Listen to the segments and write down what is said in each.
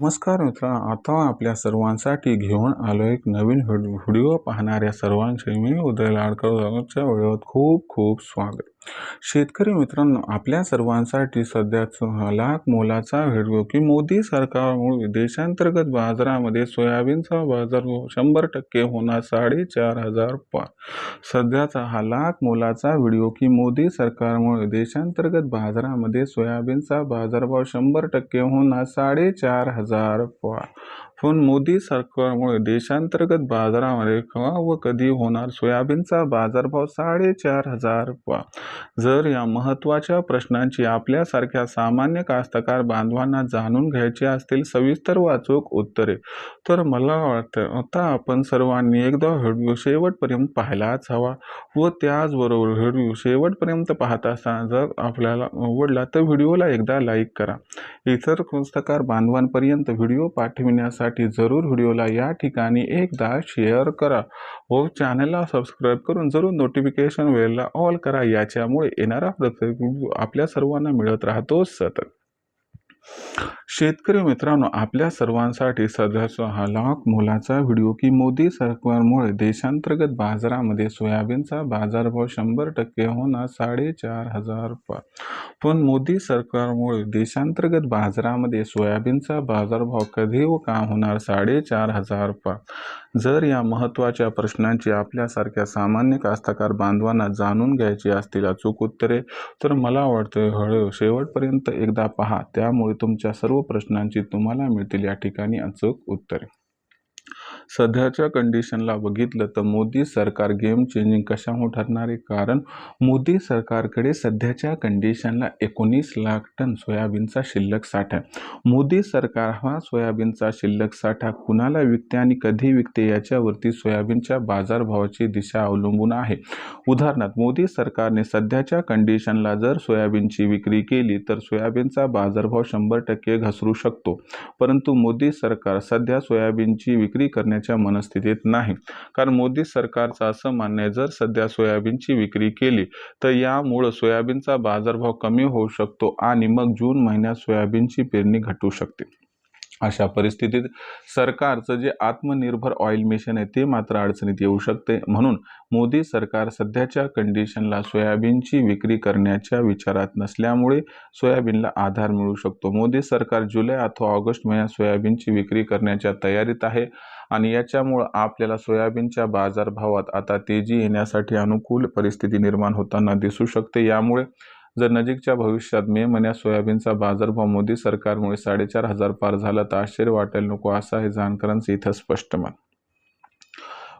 नमस्कार मित्र आता आपल्या सर्वांसाठी घेऊन आलो एक नवीन व्हिडिओ पाहणाऱ्या सर्वांचे मी उदय लाडकर. व्हिडिओत खूप खूप स्वागत. शेतकरी मित्रांनो आपल्या सर्वांसाठी सध्याचा लाख मोलाचा व्हिडिओ की मोदी सरकारमुळे देशांतर्गत बाजारामध्ये सोयाबीनचा बाजारभाव शंभर टक्के होणार साडेचार हजार पार सध्याचा हा लाख मोलाचा व्हिडिओ की मोदी सरकारमुळे देशांतर्गत बाजारामध्ये सोयाबीनचा बाजारभाव शंभर टक्के होणार साडेचार हजार पार पण मोदी सरकारमुळे देशांतर्गत बाजारामध्ये केव्हा व कधी होणार? सोयाबीनचा बाजारभाव साडेचार हजार पार जर या महत्त्वाच्या प्रश्नांची आपल्यासारख्या सामान्य कास्तकार बांधवांना जाणून घ्यायची असतील सविस्तर व अचूक उत्तरे तर मला वाटतं आता आपण सर्वांनी एकदा व्हिडिओ शेवटपर्यंत पाहायलाच हवा व त्याचबरोबर व्हिडिओ शेवटपर्यंत पाहत असताना जर आपल्याला आवडला तर व्हिडिओला एकदा लाईक करा. इतर कास्तकार बांधवांपर्यंत व्हिडिओ पाठविण्यासाठी जरूर व्हिडिओला या ठिकाणी एकदा शेअर करा. व चॅनलला सबस्क्राईब करून जरूर नोटिफिकेशन वेळेला ऑल करा. याच्यामुळे येणारा प्रत्येक व्हिडिओ आपल्या सर्वांना मिळत राहतो. सतत. शेतकरी मित्रांनो आपल्या सर्वांसाठी सध्याचा हा लाख मोलाचा व्हिडिओ की मोदी सरकारमुळे देशांतर्गत बाजारामध्ये सोयाबीनचा बाजारभाव शंभर टक्के होणार साडेचार हजार पार पण मोदी सरकारमुळे देशांतर्गत बाजारामध्ये सोयाबीनचा बाजारभाव कधी व का होणार साडेचार हजार पार जर या महत्त्वाच्या प्रश्नांची आपल्यासारख्या सामान्य कास्तकार बांधवांना जाणून घ्यायची असतील अचूक उत्तरे तर मला वाटतं हळू शेवटपर्यंत एकदा पहा. त्यामुळे तुमच्या सर्व प्रश्नांची तुम्हाला मिळतील या ठिकाणी अचूक उत्तरे. सध्याच्या कंडिशनला बघितलं तर मोदी सरकार गेम चेंजिंग कशामुळे ठरणार आहे? कारण मोदी सरकारकडे सध्याच्या कंडिशनला एकोणीस लाख टन सोयाबीनचा शिल्लक साठा आहे. मोदी सरकार हा सोयाबीनचा शिल्लक साठा कुणाला विकते आणि कधी विकते याच्यावरती सोयाबीनच्या बाजारभावाची दिशा अवलंबून आहे. उदाहरणार्थ मोदी सरकारने सध्याच्या कंडिशनला जर सोयाबीनची विक्री केली तर सोयाबीनचा बाजारभाव शंभर टक्के घसरू शकतो. परंतु मोदी सरकार सध्या सोयाबीनची विक्री करण्याच्या मनस्थितीत नाही. कारण मोदी सरकारचं असं मान्य आहे जर सध्या सोयाबीनची विक्री केली तर यामुळं सोयाबीनचा बाजारभाव कमी होऊ शकतो आणि मग जून महिन्यात सोयाबीनची पेरणी घटू शकते. अशा परिस्थितीत सरकारचं जे आत्मनिर्भर ऑइल मिशन आहे ते मात्र अडचणीत येऊ शकते. म्हणून मोदी सरकार सध्याच्या कंडिशनला सोयाबीनची विक्री करण्याच्या विचारात नसल्यामुळे सोयाबीनला आधार मिळू शकतो. मोदी सरकार जुलै अथवा ऑगस्ट महिन्यात सोयाबीनची विक्री करण्याच्या तयारीत आहे आणि याच्यामुळं आपल्याला सोयाबीनच्या बाजारभावात आता तेजी येण्यासाठी अनुकूल परिस्थिती निर्माण होताना दिसू शकते. यामुळे जर नजीकच्या भविष्यात मे महिन्यात सोयाबीनचा बाजारभाव मोदी सरकारमुळे साडेचार हजार पार झाला तर आश्चर्य वाटायला नको असं आहे जानकरांचं इथं स्पष्ट मत.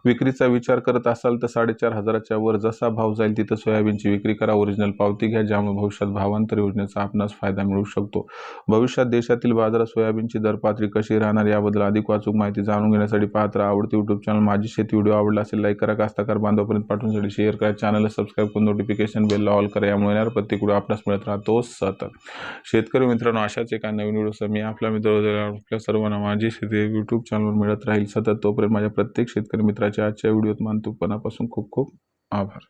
विक्रीचा विचार करत असाल तर साडेचार हजाराच्या वर जसा भाव जाईल तिथं सोयाबीनची विक्री करा ओरिजिनल पावती घ्या ज्यामुळे भविष्यात भावांतर योजनेचा आपणास फायदा मिळू शकतो. भविष्यात देशातील बाजारात सोयाबीनची दर पातळी कशी राहणार याबद्दल अधिक वाचूक माहिती जाणून घेण्यासाठी पाहत आवडती युट्यूब चॅनल माझी शेती व्हिडिओ आवडला असेल लाईक करा. कास्ताकार बांधवापर्यंत पाठवण्यासाठी शेअर करा. चॅनलला सबस्क्राईब करून नोटिफिकेशन बेल ऑल करा. यामुळे येणार प्रत्येक व्हिडिओ आपणास मिळत राहतो सतत. शेतकरी मित्रांनो अशाच एका नवीन व्हिडिओसह मी आपला मित्र आपल्या सर्वांना माझी शेती यूट्यूब चॅनलवर मिळत राहील सतत. तोपर्यंत माझ्या प्रत्येक शेतकरी मित्राच्या आजच्या व्हिडिओत मानतूपणापासून खूप खूप आभार.